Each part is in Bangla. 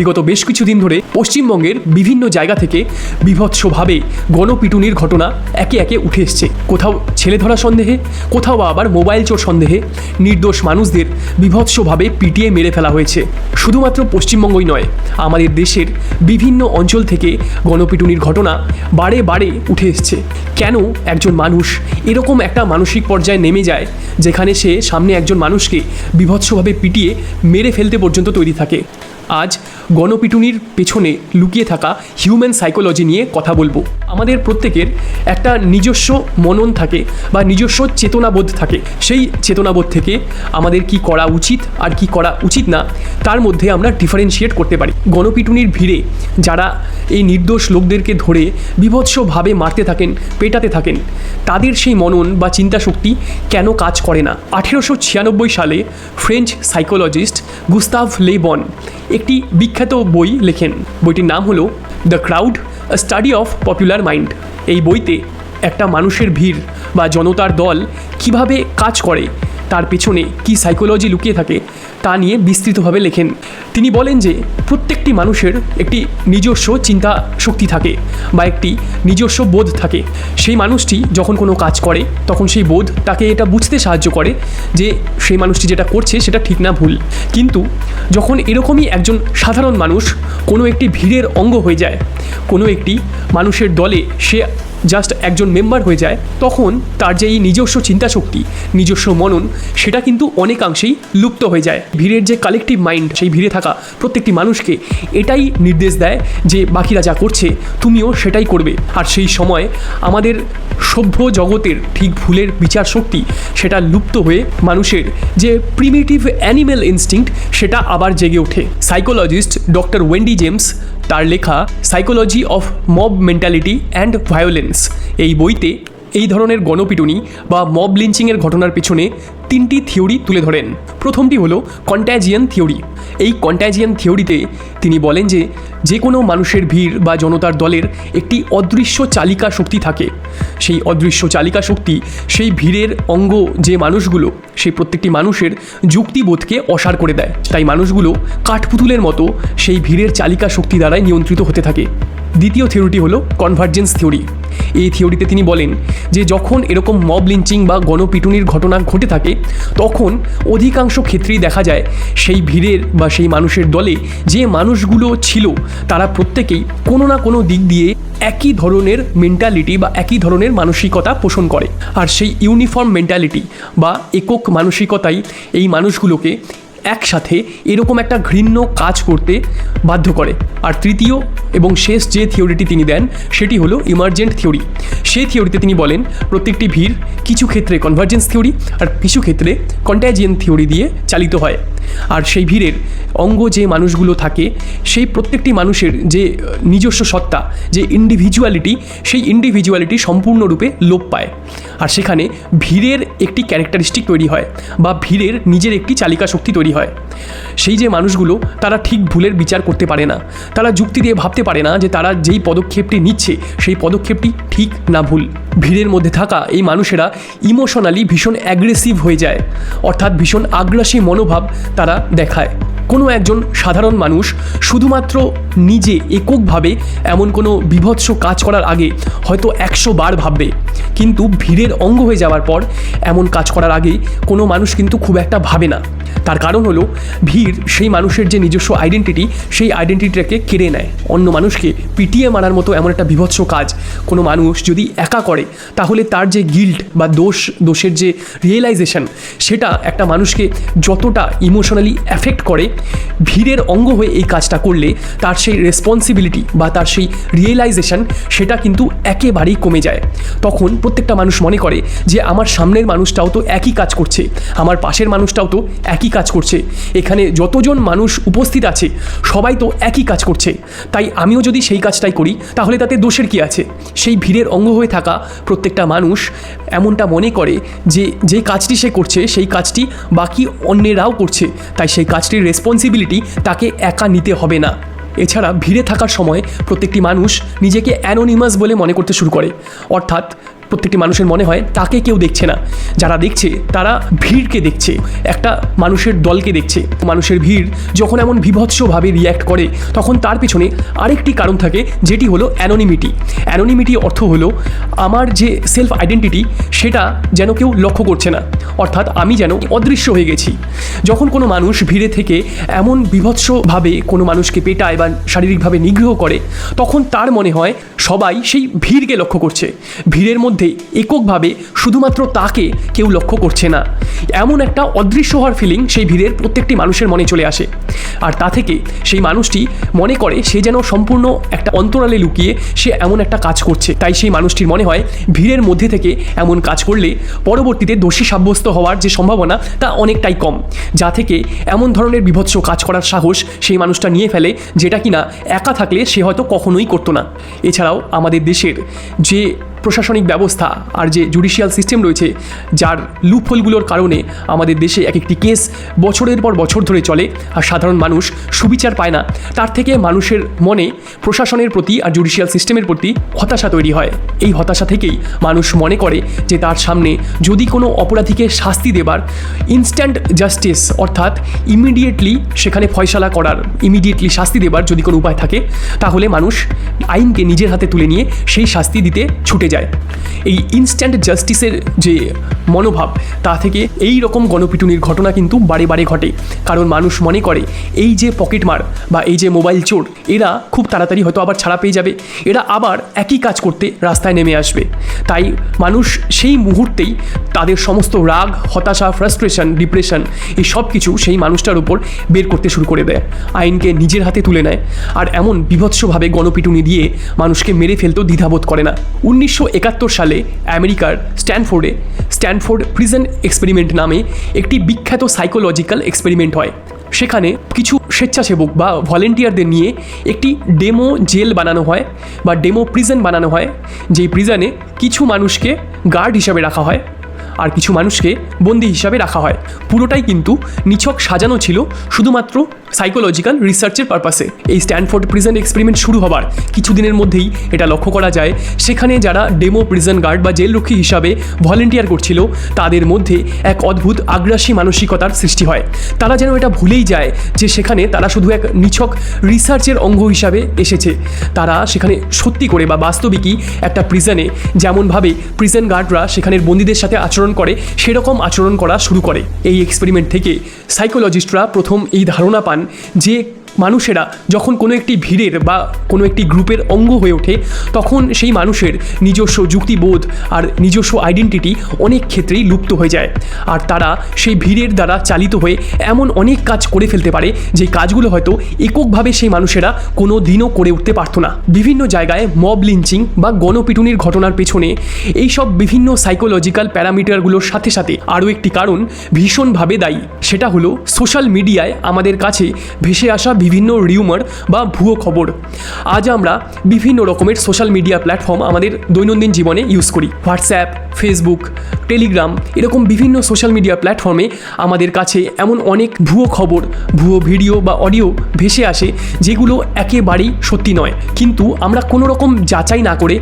বিগত বেশ কিছুদিন ধরে পশ্চিমবঙ্গের বিভিন্ন জায়গা থেকে বিভৎসভাবে গণপিটুনির ঘটনা একে একে উঠে এসছে। কোথাও ছেলে ধরা সন্দেহে, কোথাও আবার মোবাইল চোর সন্দেহে, নির্দোষ মানুষদের বিভৎসভাবে পিটিয়ে মেরে ফেলা হয়েছে। শুধুমাত্র পশ্চিমবঙ্গই নয়, আমাদের দেশের বিভিন্ন অঞ্চল থেকে গণপিটুনির ঘটনা বারে বারে উঠে এসছে। কেন একজন মানুষ এরকম একটা মানসিক পর্যায়ে নেমে যায়, যেখানে সে সামনে একজন মানুষকে বিভৎসভাবে পিটিয়ে মেরে ফেলতে পর্যন্ত তৈরি থাকে? আজ গণপিটুনির পেছনে লুকিয়ে থাকা হিউম্যান সাইকোলজি নিয়ে কথা বলব। আমাদের প্রত্যেকের একটা নিজস্ব মনন থাকে বা নিজস্ব চেতনাবোধ থাকে। সেই চেতনাবোধ থেকে আমাদের কি করা উচিত আর কি করা উচিত না, তার মধ্যে আমরা ডিফারেন্সিয়েট করতে পারি। গণপিটুনির ভিড়ে যারা এই নির্দোষ লোকদেরকে ধরে বিভৎসভাবে মারতে থাকেন, পেটাতে থাকেন, তাদের সেই মনন বা চিন্তা শক্তি কেন কাজ করে না? আঠেরোশো ছিয়ানব্বই সালে ফ্রেঞ্চ সাইকোলজিস্ট গুস্তাভ লেবন একটি বিখ্যাত বই লেখেন। বইটির নাম হলো the crowd a study of popular mind এই বইতে একটা মানুষের ভিড় বা জনতার দল কীভাবে কাজ করে তার পেছনে কি সাইকোলজি লুকিয়ে থাকে তা নিয়ে বিস্তৃতভাবে লেখেন। তিনি বলেন যে, প্রত্যেকটি মানুষের একটি নিজস্ব চিন্তা শক্তি থাকে বা একটি নিজস্ব বোধ থাকে। সেই মানুষটি যখন কোনো কাজ করে, তখন সেই বোধ তাকে এটা বুঝতে সাহায্য করে যে, সেই মানুষটি যেটা করছে সেটা ঠিক না ভুল। কিন্তু যখন এরকমই একজন সাধারণ মানুষ কোনো একটি ভিড়ের অঙ্গ হয়ে যায়, কোনো একটি মানুষের দলে সে জাস্ট একজন মেম্বার হয়ে যায়, তখন তার যে এই নিজস্ব চিন্তা শক্তি নিজস্ব মনন, সেটা কিন্তু অনেকাংশেই লুপ্ত হয়ে যায়। ভিড়ের যে কালেকটিভ মাইন্ড সেই ভিড়ে থাকা প্রত্যেকটি মানুষকে এটাই নির্দেশ দেয় যে বাকিরা যা করছে, তুমিও সেটাই করবে। আর সেই সময় আমাদের সভ্য জগতের ঠিক ভুলের বিচার শক্তি, সেটা লুপ্ত হয়ে মানুষের যে প্রিমিটিভ অ্যানিম্যাল ইনস্টিংক্ট সেটা আবার জেগে ওঠে। সাইকোলজিস্ট ডক্টর ওয়েন্ডি জেমস তার লেখা psychology of mob mentality and violence এই বইতে এই ধরনের গণপিটুনি বা মব লিঞ্চিংয়ের ঘটনার পিছনে তিনটি থিওরি তুলে ধরেন। প্রথমটি হলো কন্ট্যাজিয়ান থিওরি এই কন্ট্যাজিয়ান থিওরিতে তিনি বলেন যে যে কোনো মানুষের ভিড় বা জনতার দলের একটি অদৃশ্য চালিকা শক্তি থাকে। সেই অদৃশ্য চালিকা শক্তি, সেই ভিড়ের অঙ্গ যে মানুষগুলো, সেই প্রত্যেকটি মানুষের যুক্তিবোধকে অসার করে দেয়। তাই মানুষগুলো কাঠপুতুলের মতো সেই ভিড়ের চালিকা শক্তি দ্বারাই নিয়ন্ত্রিত হতে থাকে। দ্বিতীয় থিওরিটি হলো কনভার্জেন্স থিওরি এই থিওরিতে তিনি বলেন যে যখন এরকম মব লিঞ্চিং বা গণপিটুনির ঘটনা ঘটে থাকে, তখন অধিকাংশ ক্ষেত্রেই দেখা যায় সেই ভিড়ের বা সেই মানুষের দলে যে মানুষগুলো ছিল, তারা প্রত্যেকেই কোনো না কোনো দিক দিয়ে একই ধরনের মেন্টালিটি বা একই ধরনের মানসিকতা পোষণ করে। আর সেই ইউনিফর্ম মেন্টালিটি বা একক মানসিকতাই এই মানুষগুলোকে একসাথে এরকম একটা ঘৃণ্য কাজ করতে বাধ্য করে। আর তৃতীয় এবং শেষ যে থিওরিটি তিনি দেন, সেটি হলো ইমার্জেন্ট থিওরি সেই থিওরিতে তিনি বলেন, প্রত্যেকটি ভিড় কিছু ক্ষেত্রে কনভার্জেন্স থিওরি আর কিছু ক্ষেত্রে কন্ট্যাজিয়ান থিওরি দিয়ে চালিত হয়। আর সেই ভিড়ের অঙ্গ যে মানুষগুলো থাকে, সেই প্রত্যেকটি মানুষের যে নিজস্ব সত্তা, যে ইন্ডিভিজুয়ালিটি সেই ইন্ডিভিজুয়ালিটি সম্পূর্ণরূপে লোপ পায়। আর সেখানে ভিড়ের একটি ক্যারেক্টারিস্টিক তৈরি হয় বা ভিড়ের নিজের একটি চালিকা শক্তি তৈরি হয়। সেই যে মানুষগুলো, তারা ঠিক ভুলের বিচার করতে পারে না। তারা যুক্তি দিয়ে ভাবতে পারে না যে তারা যেই পদক্ষেপটি নিচ্ছে, সেই পদক্ষেপটি ঠিক না ভুল। ভিড়ের মধ্যে থাকা এই মানুষেরা ইমোশনালি ভীষণ অ্যাগ্রেসিভ হয়ে যায়। অর্থাৎ ভীষণ আগ্রাসী মনোভাব তারা দেখায়। কোনো একজন সাধারণ মানুষ শুধুমাত্র নিজে এককভাবে এমন কোনো বিভৎস কাজ করার আগে হয়তো একশো বার ভাববে। কিন্তু ভিড়ের অঙ্গ হয়ে যাওয়ার পর এমন কাজ করার আগে কোনো মানুষ কিন্তু খুব একটা ভাবে না। তার কারণ হলো, ভিড় সেই মানুষের যে নিজস্ব আইডেন্টিটি সেই আইডেন্টিটিটাকে কেড়ে নেয়। অন্য মানুষকে পিটিয়ে মারার মতো এমন একটা বিভৎস কাজ কোনো মানুষ যদি একা করে, তাহলে তার যে গিল্ট বা দোষ, দোষের যে রিয়েলাইজেশন সেটা একটা মানুষকে যতটা ইমোশনালি অ্যাফেক্ট করে ভিড়ের অঙ্গ হয়ে এই কাজটা করলে তার সেই রেসপন্সিবিলিটি বা তার সেই রিয়েলাইজেশন সেটা কিন্তু একেবারেই কমে যায়। তখন প্রত্যেকটা মানুষ মনে করে যে, আমার সামনের মানুষটাও তো একই কাজ করছে, আমার পাশের মানুষটাও তো একই কাজ করছে। এখানে যতজন মানুষ উপস্থিত আছে, সবাই তো একই কাজ করছে। তাই আমিও যদি সেই কাজটাই করি, তাহলে তাতে দোষের কি আছে? সেই ভিড়ের অঙ্গ হয়ে থাকা প্রত্যেকটা মানুষ এমনটা মনে করে যে যে কাজটি সে করছে, সেই কাজটি বাকি অন্যেরাও করছে। তাই সেই কাজটির রেসপন্সিবিলিটি তাকে একা নিতে হবে না। এছাড়া ভিড়ে থাকার সময় প্রত্যেকটি মানুষ নিজেকে অ্যানোনিমাস বলে মনে করতে শুরু করে। অর্থাৎ প্রত্যেকটি মানুষের মনে হয় তাকে কেউ দেখছে না। যারা দেখছে, তারা ভিড়কে দেখছে, একটা মানুষের দলকে দেখছে। মানুষের ভিড় যখন এমন বিভৎসভাবে রিয়্যাক্ট করে, তখন তার পেছনে আরেকটি কারণ থাকে, যেটি হলো অ্যানোনিমিটি অ্যানোনিমিটি অর্থ হলো আমার যে সেলফ আইডেন্টিটি সেটা যেন কেউ লক্ষ্য করছে না। অর্থাৎ আমি যেন অদৃশ্য হয়ে গেছি। যখন কোনো মানুষ ভিড়ে থেকে এমন বিভৎসভাবে কোনো মানুষকে পেটায় বা শারীরিকভাবে নিগ্রহ করে, তখন তার মনে হয় সবাই সেই ভিড়কে লক্ষ্য করছে। ভিড়ের মধ্যে এককভাবে শুধুমাত্র তাকে কেউ লক্ষ্য করছে না। এমন একটা অদৃশ্য হওয়ার ফিলিং সেই ভিড়ের প্রত্যেকটি মানুষের মনে চলে আসে। আর তা থেকে সেই মানুষটি মনে করে সে যেন সম্পূর্ণ একটা অন্তরালে লুকিয়ে সে এমন একটা কাজ করছে। তাই সেই মানুষটির মনে হয় ভিড়ের মধ্যে থেকে এমন কাজ করলে পরবর্তীতে দোষী সাব্যস্ত হওয়ার যে সম্ভাবনা তা অনেকটাই কম। যা থেকে এমন ধরনের বিভৎস কাজ করার সাহস সেই মানুষটা নিয়ে ফেলে যেটা কিনা একা থাকলে সে হয়তো কখনোই করতো না। এছাড়াও আমাদের দেশের যে প্রশাসনিক ব্যবস্থা আর যে জুডিশিয়াল সিস্টেম রয়েছে, যার লুপহোলগুলোর কারণে আমাদের দেশে এক একটি কেস বছরের পর বছর ধরে চলে আর সাধারণ মানুষ সুবিচার পায় না। তার থেকে মানুষের মনে প্রশাসনের প্রতি আর জুডিশিয়াল সিস্টেমের প্রতি হতাশা তৈরি হয়। এই হতাশা থেকেই মানুষ মনে করে যে তার সামনে যদি কোনো অপরাধীকে শাস্তি দেবার ইনস্ট্যান্ট জাস্টিস অর্থাৎ ইমিডিয়েটলি সেখানে ফয়সালা করার ইমিডিয়েটলি শাস্তি দেবার যদি কোনো উপায় থাকে, তাহলে মানুষ আইনকে নিজের হাতে তুলে নিয়ে সেই শাস্তি দিতে ছুটে যায়। এই ইনস্ট্যান্ট জাস্টিসের যে মনোভাব, তা থেকে এই রকম গণপিটুনির ঘটনা কিন্তু বারে বারে ঘটে। কারণ মানুষ মনে করে, এই যে পকেটমার বা এই যে মোবাইল চোর, এরা খুব তাড়াতাড়ি হয়তো আবার ছাড়া পেয়ে যাবে। এরা আবার একই কাজ করতে রাস্তায় নেমে আসবে। তাই মানুষ সেই মুহূর্তেই তাদের সমস্ত রাগ, হতাশা ফ্রাস্ট্রেশন ডিপ্রেশন এই সব কিছু সেই মানুষটার উপর বের করতে শুরু করে দেয়। আইনকে নিজের হাতে তুলে নেয়। আর এমন বিভৎসভাবে গণপিটুনি দিয়ে মানুষকে মেরে ফেলতেও দ্বিধাবোধ করে না। উনিশশো একাত্তর সালে আমেরিকার স্ট্যানফোর্ডে স্ট্যানফোর্ড প্রিজন এক্সপেরিমেন্ট নামে একটি বিখ্যাত সাইকোলজিক্যাল এক্সপেরিমেন্ট হয়। সেখানে কিছু স্বেচ্ছাসেবক বা ভলেন্টিয়ারদের নিয়ে একটি ডেমো জেল বানানো হয় বা ডেমো প্রিজন বানানো হয়, যেই প্রিজনে কিছু মানুষকে গার্ড হিসাবে রাখা হয়। আর কিছু মানুষকে বন্দি হিসাবে রাখা হয়। পুরোটাই কিন্তু নিছক সাজানো ছিল শুধুমাত্র সাইকোলজিক্যাল রিসার্চের পারপাসে এই স্ট্যানফোর্ড প্রিজন এক্সপেরিমেন্ট শুরু হবার কিছুদিনের মধ্যেই এটা লক্ষ্য করা যায়। সেখানে যারা ডেমো প্রিজন গার্ড বা জেলরক্ষী হিসাবে ভলেন্টিয়ার করছিল, তাদের মধ্যে এক অদ্ভুত আগ্রাসী মানসিকতার সৃষ্টি হয়। তারা যেন এটা ভুলেই যায় যে সেখানে তারা শুধু এক নিছক রিসার্চের অঙ্গ হিসাবে এসেছে। তারা সেখানে সত্যি করে বা বাস্তবিকই একটা প্রিজনে যেমনভাবে প্রিজন গার্ডরা সেখানের বন্দীদের সাথে আচরণ করে, সেরকম আচরণ করা শুরু করে। এই এক্সপেরিমেন্ট থেকে সাইকোলজিস্টরা প্রথম এই ধারণা পান যে মানুষেরা যখন কোনো একটি ভিড়ের বা কোনো একটি গ্রুপের অঙ্গ হয়ে ওঠে, তখন সেই মানুষের নিজস্ব যুক্তিবোধ আর নিজস্ব আইডেন্টিটি অনেক ক্ষেত্রেই লুপ্ত হয়ে যায়। আর তারা সেই ভিড়ের দ্বারা চালিত হয়ে এমন অনেক কাজ করে ফেলতে পারে, যে কাজগুলো হয়তো এককভাবে সেই মানুষেরা কোনো দিনও করে উঠতে পারতো না। বিভিন্ন জায়গায় মব লিঞ্চিং বা গণপিটুনির ঘটনার পেছনে এইসব বিভিন্ন সাইকোলজিক্যাল প্যারামিটারগুলোর সাথে সাথে আরও একটি কারণ ভীষণভাবে দায়ী। সেটা হলো সোশ্যাল মিডিয়ায় আমাদের কাছে ভেসে আসা বিভিন্ন রিউমার বা ভুয়ো খবর। আজ আমরা বিভিন্ন রকমের সোশ্যাল মিডিয়া প্ল্যাটফর্ম আমাদের দৈনন্দিন জীবনে ইউজ করি। হোয়াটসঅ্যাপ ফেসবুক টেলিগ্রাম এরকম বিভিন্ন সোশ্যাল মিডিয়া প্ল্যাটফর্মে আমাদের কাছে এমন অনেক ভুয়ো খবর, ভুয়ো ভিডিও বা অডিও ভেসে আসে, যেগুলো একেবারেই সত্যি নয়। কিন্তু আমরা কোনো রকম যাচাই না করে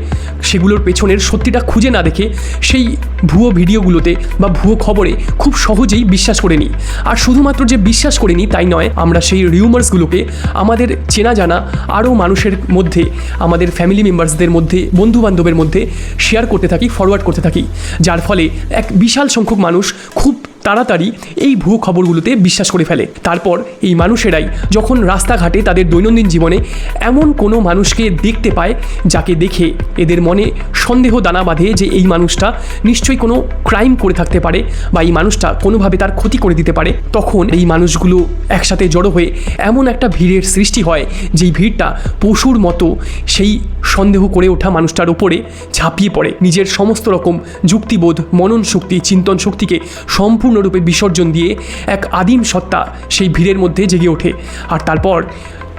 সেগুলোর পেছনের সত্যিটা খুঁজে না দেখে সেই ভুয়ো ভিডিওগুলোতে বা ভুয়ো খবরে খুব সহজেই বিশ্বাস করে নিই। আর শুধুমাত্র যে বিশ্বাস করে নিই তাই নয়, আমরা সেই রিউমার্সগুলোকে আমাদের চেনা জানা আরও মানুষের মধ্যে, আমাদের ফ্যামিলি মেম্বার্সদের মধ্যে বন্ধু বান্ধবের মধ্যে শেয়ার করতে থাকি ফরওয়ার্ড করতে থাকি। যার ফলে এক বিশাল সংখ্যক মানুষ খুব তাড়াতাড়ি এই ভুয়ো খবরগুলোতে বিশ্বাস করে ফেলে। তারপর এই মানুষেরাই যখন রাস্তাঘাটে তাদের দৈনন্দিন জীবনে এমন কোনো মানুষকে দেখতে পায়, যাকে দেখে এদের মনে সন্দেহ দানা বাঁধে যে এই মানুষটা নিশ্চয়ই কোনো ক্রাইম করে থাকতে পারে বা এই মানুষটা কোনোভাবে তার ক্ষতি করে দিতে পারে। তখন এই মানুষগুলো একসাথে জড়ো হয়ে এমন একটা ভিড়ের সৃষ্টি হয়, যেই ভিড়টা পশুর মতো সেই সন্দেহ করে ওঠা মানুষটার উপরে ঝাঁপিয়ে পড়ে। নিজের সমস্ত রকম যুক্তিবোধ, মনন শক্তি, চিন্তন শক্তিকে সম্পূর্ণরূপে বিসর্জন দিয়ে এক আদিম সত্তা সেই ভিড়ের মধ্যে জেগে ওঠে। আর তারপর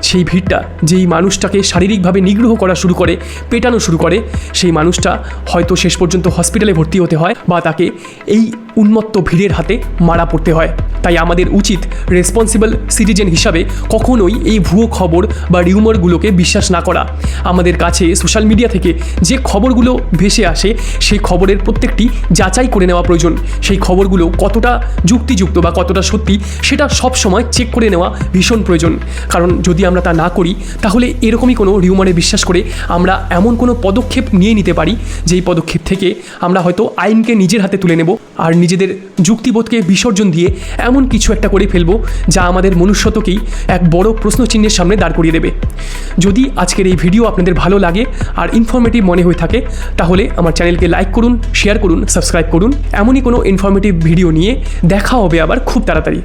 সেই ভিড়টা, যেই মানুষটাকে শারীরিকভাবে নিগ্রহ করা শুরু করে, পেটানো শুরু করে, সেই মানুষটা হয়তো শেষ পর্যন্ত হসপিটালে ভর্তি হতে হয় বা তাকে এই উন্মত্ত ভিড়ের হাতে মারা পড়তে হয়। তাই আমাদের উচিত রেসপন্সিবল সিটিজেন হিসাবে কখনোই এই ভুয়ো খবর বা রিউমারগুলোকে বিশ্বাস না করা। আমাদের কাছে সোশ্যাল মিডিয়া থেকে যে খবরগুলো ভেসে আসে, সেই খবরের প্রত্যেকটি যাচাই করে নেওয়া প্রয়োজন। সেই খবরগুলো কতটা যুক্তিযুক্ত বা কতটা সত্যি, সেটা সব সময় চেক করে নেওয়া ভীষণ প্রয়োজন। কারণ যদি আমরা তা না করি, তাহলে এরকমই কোনো রিউমারে বিশ্বাস করে আমরা এমন কোনো পদক্ষেপ নিয়ে নিতে পারি, যেই পদক্ষেপ থেকে আমরা হয়তো আইনকে নিজের হাতে তুলে নেব। আর নিজেদের যুক্তিবোধকে বিসর্জন দিয়ে এমন কিছু একটা করে ফেলব যা আমাদের মনুষ্যতকেই এক বড় প্রশ্নচিহ্নের সামনে দাঁড় করিয়ে দেবে। যদি আজকের এই ভিডিও আপনাদের ভালো লাগে আর ইনফরমেটিভ মনে হয়ে থাকে, তাহলে আমার চ্যানেলকে লাইক করুন শেয়ার করুন সাবস্ক্রাইব করুন। এমনই কোনো ইনফরমেটিভ ভিডিও নিয়ে দেখা হবে আবার খুব তাড়াতাড়ি।